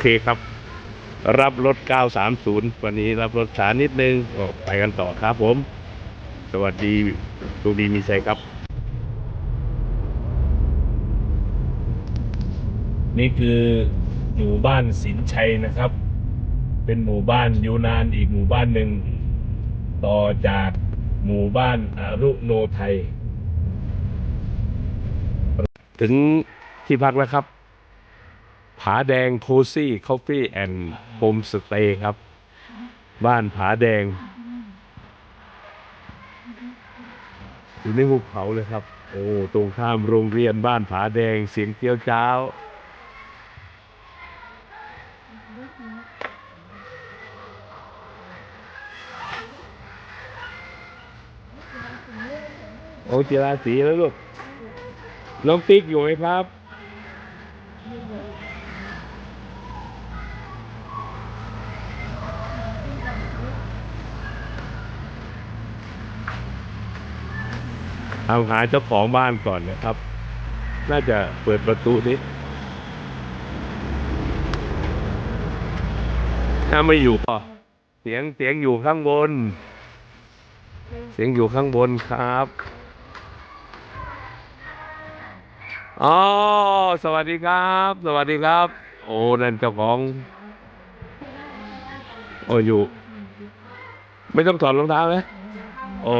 เคครับ รับรถ 930 วันนี้รับรถช้านิดนึงก็ไปกันต่อครับผม สวัสดีดูดีมีชัยครับ นี่คือหมู่บ้านสินชัยนะครับ เป็นหมู่บ้านยูนานอีกหมู่บ้านหนึ่ง ต่อจากหมู่บ้านอารุโนไทย ถึงที่พักแล้วครับ ผาแดงโคซี่คอฟฟี่แอนด์โฮมสเตย์ครับ บ้านผาแดง อยู่ในหุบเขาเลยครับ โอ้ตรงข้ามโรงเรียนบ้านผาแดงเสียงเจียวเจ้าโอ้จิราสีแล้วลูกน้องติ๊กอยู่ไหมครับ เอาหาเจ้าของบ้านก่อนนะครับ น่าจะเปิดประตูนี้ ถ้าไม่อยู่ก็เสียงเสียงอยู่ข้างบน เสียงอยู่ข้างบนครับอ๋อสวัสดีครับ สวัสดีครับ โอ้นั่นเจ้าของ โอ้อยู่ ไม่ต้องถอดรองเท้าไหมโอ้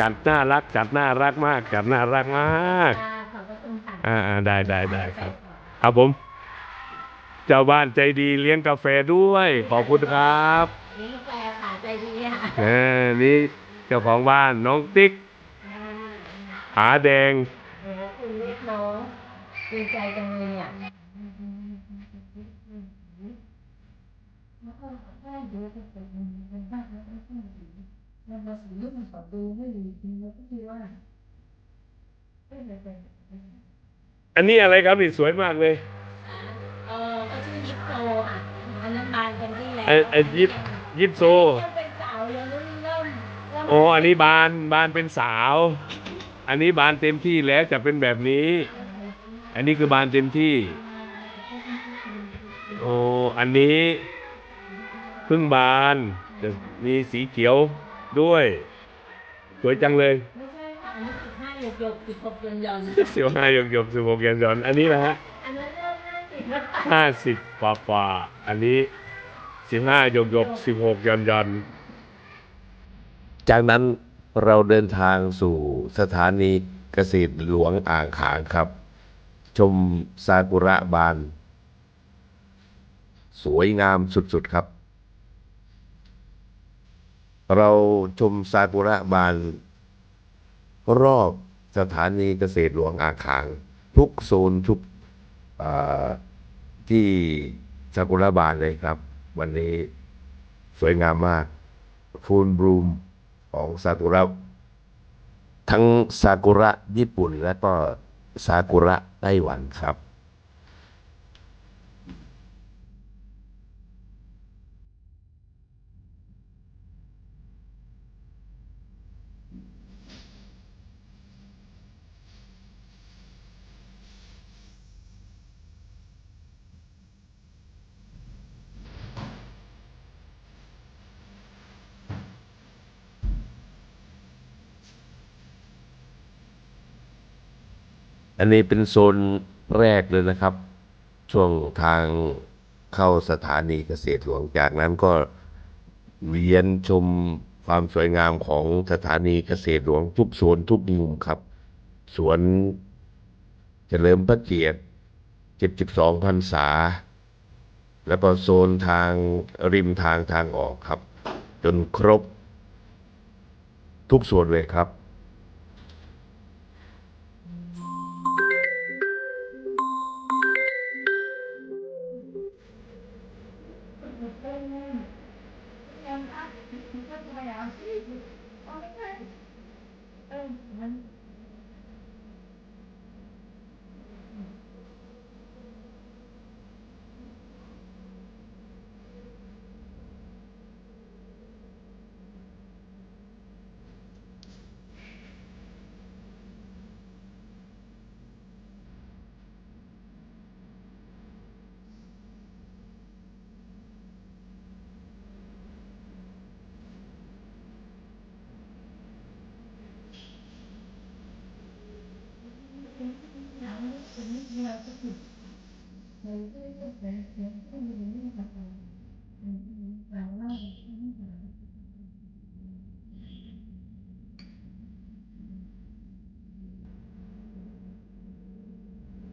จัดน่ารัก จัดน่ารักมาก จัดน่ารักมากขอบพระคุณค่ะอ่าอ่าได้ได้ได้ครับ ครับผม เจ้าบ้านใจดีเลี้ยงกาแฟด้วย ขอบคุณครับนี่กาแฟค่ะใจดีค่ะเออนี่เจ้าของบ้านน้องติ๊กหาแดงเออคุณเล็กน้องดีใจจังเลยอะ อันนี้อะไรครับนี่สวยมากเลยเออก็ชื่อยิปโซค่ะอันนั้นบานกันที่แล้วไอ้ไอ้ยิปยิปโซยังเป็นสาวยังเริ่มเริ่มเริ่มโอ้อันนี้บานบานเป็นสาว อันนี้บานเต็มที่แล้วจะเป็นแบบนี้ อันนี้คือบานเต็มที่โอ้อันนี้เพิ่งบานจะมีสีเขียว ด้วย สวยจังเลยไม่ใช่ค่ะอันนี้สิบห้าหยกหยกสิบหกยนยนสิบห้าหยกหยกสิบหกยันยนอันนี้นะฮะอันนั้นเริ่มห้าสิบแล้วค่ะห้าสิบกว่ากว่าอันนี้สิบห้าหยกหยกสิบหกยันยันจากนั้นเราเดินทางสู่สถานีเกษตรหลวงอ่างขางครับ ชมซากุระบาน สวยงามสุดๆครับ เราชมซากุระบาน รอบสถานีเกษตรหลวงอาขาง ทุกโซนทุกที่ซากุระบานเลยครับ วันนี้สวยงามมาก ฟูลบลูมของซากุระทั้งซากุระญี่ปุ่นและก็ซากุระไต้หวันครับ อันนี้เป็นโซนแรกเลยนะครับ ช่วงทางเข้าสถานีเกษตรหลวงจากนั้นก็เวียนชมความสวยงามของสถานีเกษตรหลวงทุกโซนทุกมุมครับ สวนเฉลิมพระเกียรติ72พรรษา แล้วก็โซนทางริมทางทางออกครับ จนครบ ทุกส่วนเลยครับ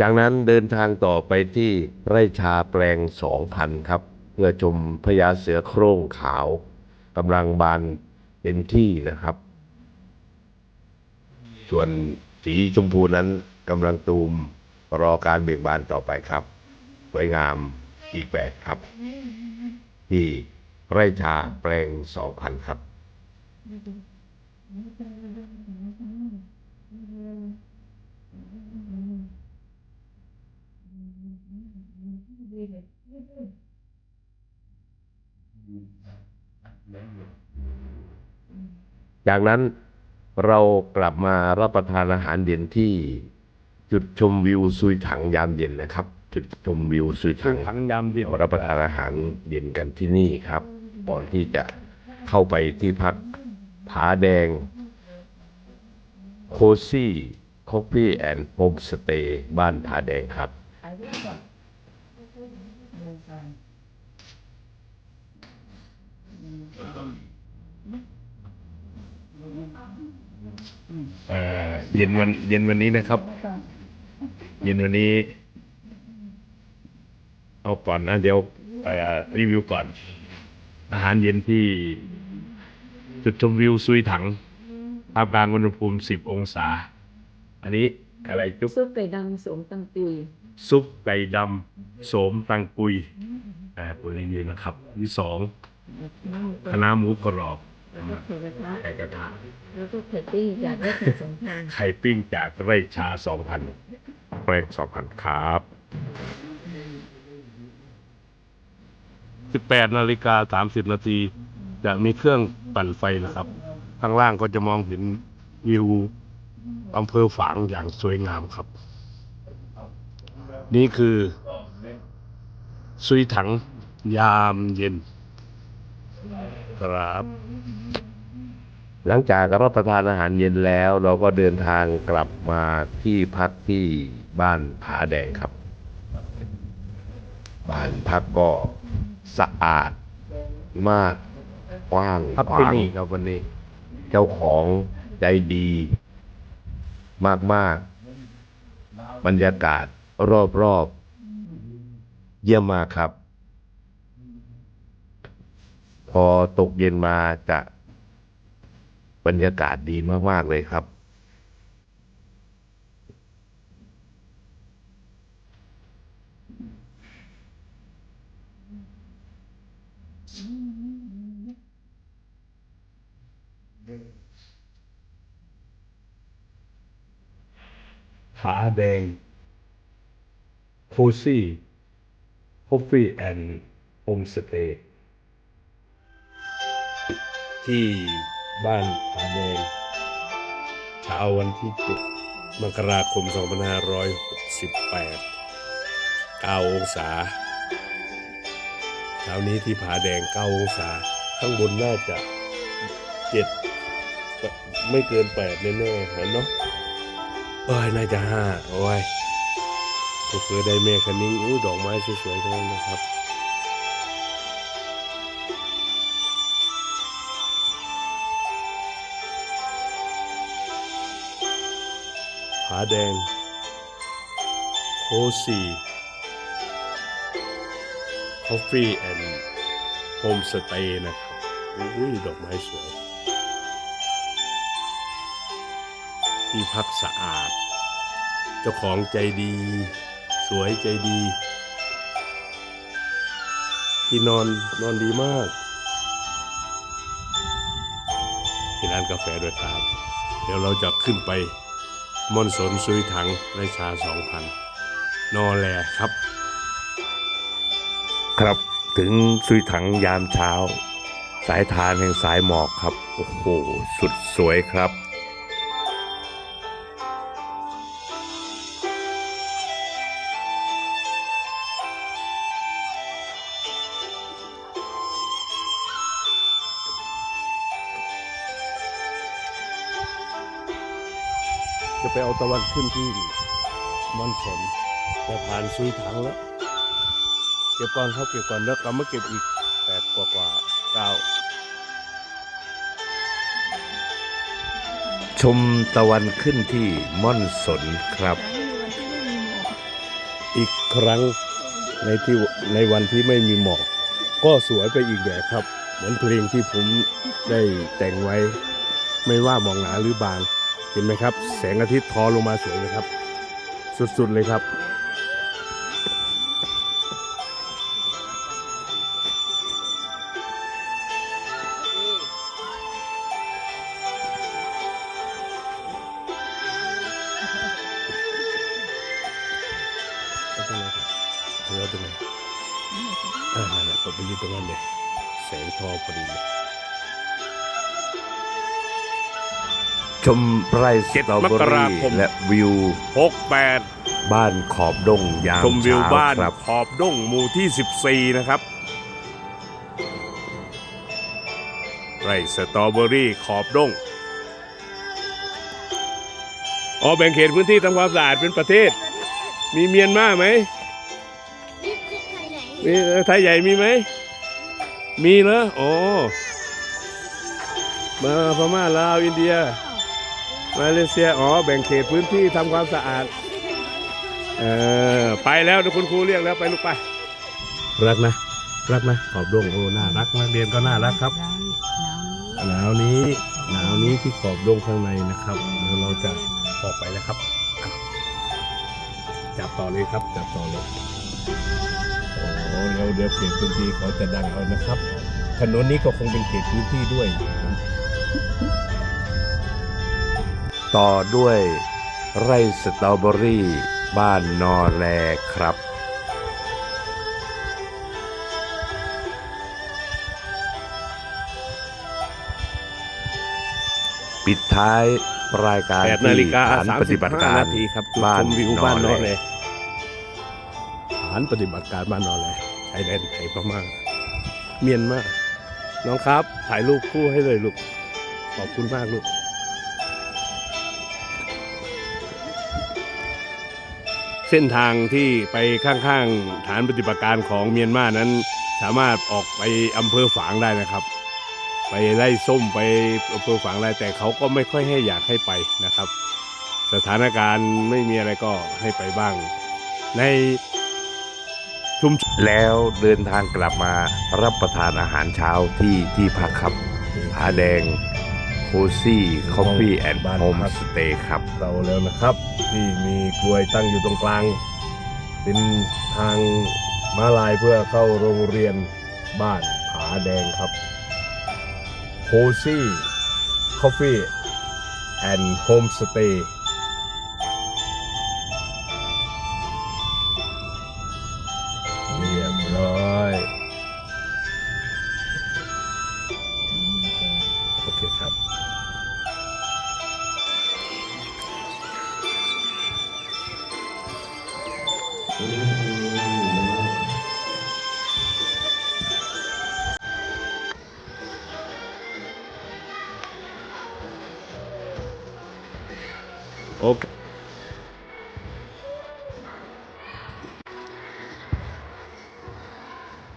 จากนั้นเดินทางต่อไปที่ไร่ชาแปลงสองพันครับ เพื่อชมพญาเสือโคร่งขาวกำลังบานเต็มที่นะครับ ส่วนสีชมพูนั้นกำลังตูมรอการเบ่งบานต่อไปครับ สวยงามอีกแบบครับ ที่ไร่ชาแปลงสองพันครับ จากนั้นเรากลับมารับประทานอาหารเย็นที่จุดชมวิวซุยถังยามเย็นนะครับ จุดชมวิวซุยถังทั้งยำเดียวรับประทานอาหารเย็นกันที่นี่ครับก่อนที่จะเข้าไปที่พักผาแดงโคซี่คอฟฟี่แอนด์โฮมสเตย์บ้านผาแดงครับเอ่อเย็นวันเย็นวันนี้นะครับ เย็นวันนี้ เอาก่อนนะเดี๋ยวเอ่อรีวิวก่อน อาหารเย็นที่ จุดชมวิวซุยถังท่ามกลางอุณหภูมิ 10 องศา อันนี้อะไรจุ๊บซุปไก่ดำสวมตังปีซุปไก่ดำโสมตังกุยอ่าปุ๋ยเย็นๆนะครับ ที่สองคณะน้าหมูกรอบแล้วก็เผ็ดกระทะไก่กระทะแล้วก็เผ็ดตี้จากได้ถึงสงครามไข่ปิ้งจากไร่ชาสองพันแปลงสองพันครับ สิบแปดนาฬิกาสามสิบนาทีจะมีเครื่องปั่นไฟนะครับ ข้างล่างก็จะมองเห็นวิวอำเภอฝางอย่างสวยงามครับ นี่คือซุยถังยามเย็น ครับ หลังจากรับประทานอาหารเย็นแล้ว เราก็เดินทางกลับมาที่พักที่บ้านผาแดงครับ บ้านพักก็ สะอาดมากกว้างครับขวางที่นี่ ครับวันนี้ เจ้าของใจดี มาก ๆ บรรยากาศรอบ ๆ เยี่ยมมากครับ พอตกเย็นมาจะบรรยากาศดีมาก ๆ เลยครับาแดงโคซี่คอฟฟี่แอนด์โฮมสเตย์ที่บ้านผาแดงเช้าวันที่7มกราคม 2568 9 องศาเช้านี้ที่ผาแดง 9 องศา ข้างบนน่าจะ 7 ไม่เกิน 8 แน่ๆเห็นเนาะ โอ้ยน่าจะห้าโอ้ยก็คือได้แม่คันนิ้งอุ้ยดอกไม้สวยๆทั้งนั้นนะครับผาแดงโคซีคอฟฟี่แอนด์โฮมสเตย์นะครับอุ้ยดอกไม้สวย ที่พักสะอาด เจ้าของใจดี สวยใจดี ที่นอนนอนดีมากที่ร้านกาแฟด้วยครับ เดี๋ยวเราจะขึ้นไปมอนสนซุยถังในชาสองพันนอแลครับ ครับถึงซุยถังยามเช้า สายทานแห่งสายหมอกครับ โอ้โห สุดสวยครับ จะไปเอาตะวันขึ้นที่มอนสนจะผ่านซุยถังแล้ว เก็บก่อนครับเก็บก่อนแล้วกลับมาเก็บอีกแปดกว่ากว่าเก้าชมตะวันขึ้นที่ม่อนสนครับ อีกครั้งในที่ในวันที่ไม่มีหมอก ก็สวยไปอีกแบบครับ เหมือนเพลงที่ผมได้แต่งไว้ ไม่ว่าหมองหนาหรือบาง เห็นไหมครับ แสงอาทิตย์ทอลงมาสวยนะครับ สุดๆเลยครับ ชมไร่สตรอเบอรี่และวิวหกแปดบ้านขอบดงยามชมวิวเช้าบ้านครับ ขอบด้งหมู่ที่ 14 นะครับ ไร่สตรอเบอรี่ขอบด้งอ๋อแบ่งเขตพื้นที่ทำความสะอาดเป็นประเทศ มีเมียนมาไหมมีเออไทยใหญ่มีไหม มีเหรออ๋อมาพม่าลาวอินเดีย มาเลเซียอ๋อแบ่งเขตพื้นที่ทำความสะอาดเออไปแล้วเดี๋ยวคุณครูเรียกแล้วไปลูกไป รักนะ รักนะขอบดวงโอ้น่ารักนักเรียนก็น่ารักครับหนาวนี้หนาวนี้ที่ขอบดงข้างในนะครับเดี๋ยวเราจะออกไปแล้วครับอะจับต่อเลยครับจับต่อเลยโอ้แล้วเดี๋ยวเขตพื้นที่เขาจะดังเอานะครับ ถนนนี้ก็คงเป็นเขตพื้นที่ด้วย ต่อด้วยไร่สตรอเบอรี่บ้านนอแลครับ ปิดท้ายรายการแปดนาฬิกาที่ฐานสามปสิฏิบบัติห้าการนาทีครับจุดบ้าชนมวิวบ้านนนออเลแลยฐานปฏิบัติการบ้านนอแลชายแดนไทยพม่าเมียนมาน้องครับ ถ่ายรูปคู่ให้เลยลูก ขอบคุณมากลูก เส้นทางที่ไปข้างๆฐานปฏิบัติการของเมียนมานั้น สามารถออกไปอำเภอฝางได้นะครับ ไปไล่ส้มไปอำเภอฝางได้แต่เขาก็ไม่ค่อยให้อยากให้ไปนะครับ สถานการณ์ไม่มีอะไรก็ให้ไปบ้าง ในชุมชนแล้วเดินทางกลับมารับประทานอาหารเช้าที่ที่พักครับผาแดง โคซี่คอฟฟี่แอนด์โฮมสเตย์ครับ เราแล้วนะครับ ที่มีกลวยตั้งอยู่ตรงกลาง เป็นทางม้าลายเพื่อเข้าโรงเรียนบ้านผาแดงครับโคซี่คอฟฟี่แอนด์โฮมสเตย์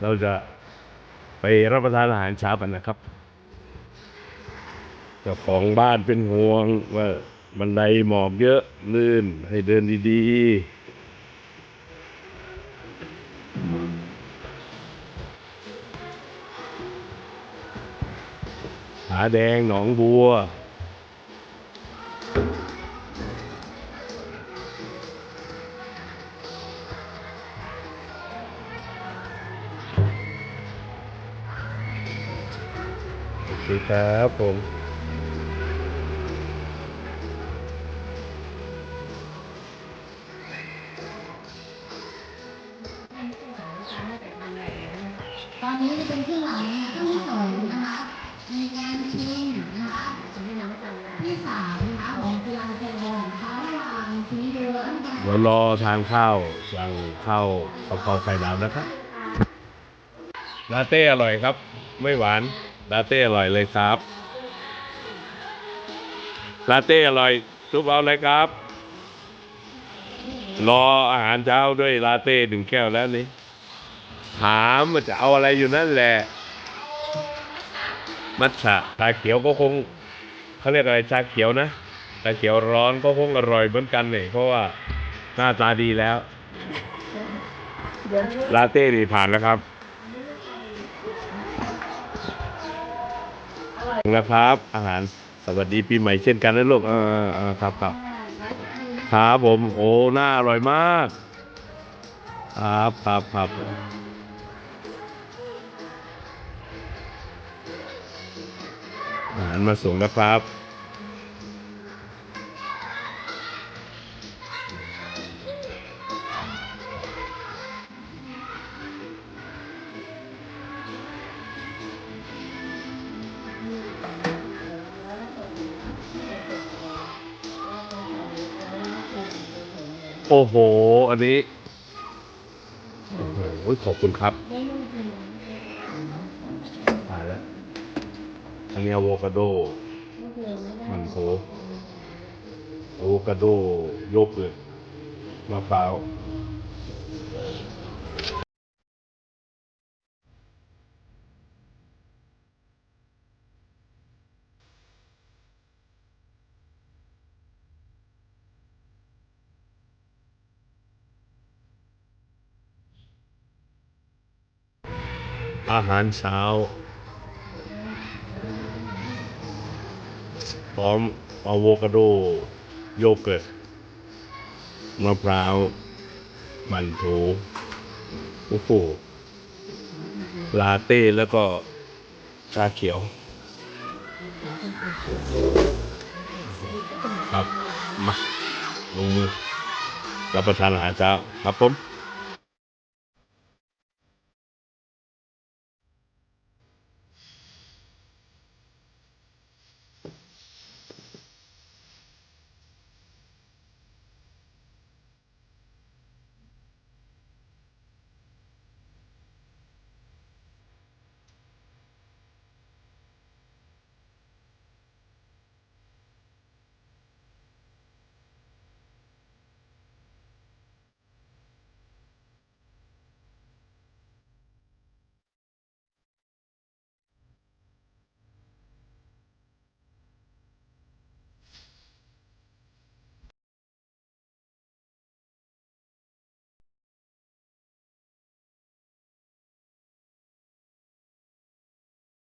เราจะไปรับประทานอาหารเช้ากันนะครับเจ้าของบ้านเป็นห่วงว่าบันไดหมอกเยอะลื่นให้เดินดีๆผาแดงหนองบัว ครับผมตอนนี้เป็นที่หลังที่สองนะคะในการชิมนะคะที่สามนะคะของกีฬาแข่งขันนะคะระหว่างสีเหลืองเดี๋ยวรอทานข้าวสั่งข้าวกะเพราไข่ดาวนะครับลาเต้อร่อยครับ ไม่หวาน ลาเต้อร่อยเลยครับลาเต้อร่อยซุปเอาเลยครับ รออาหารเช้าด้วยลาเต้หนึ่งแก้วแล้วนี่ถามมันจะเอาอะไรอยู่นั่นแหละ มัทฉะชาเขียวก็คงเขาเรียกอะไรชาเขียวนะชาเขียวร้อนก็คงอร่อยเหมือนกันเนี่ยเพราะว่าหน้าตาดีแล้ว ลาเต้นี่ผ่านแล้วครับถึง แล้วครับ อาหารสวัสดีปีใหม่เช่นกันนะลูกเออเออครับครับครับผมโอ้หน้าอร่อยมาก ครับครับครับอาหารมาส่งนะครับ อ้โห อันนี้ โอ้โห ขอบคุณครับตายแล้วอันนี้อะโวคาโด มันโถอะโวคาโดโยกเลยมะพร้าว อาหารเช้า พร้อมอะโวคาโด โยเกิร์ตมะพร้าว มันโถโอ้โหลาเต้แล้วก็ชาเขียว ครับ มา ลงมือ รับประทานอาหารเช้า ครับผม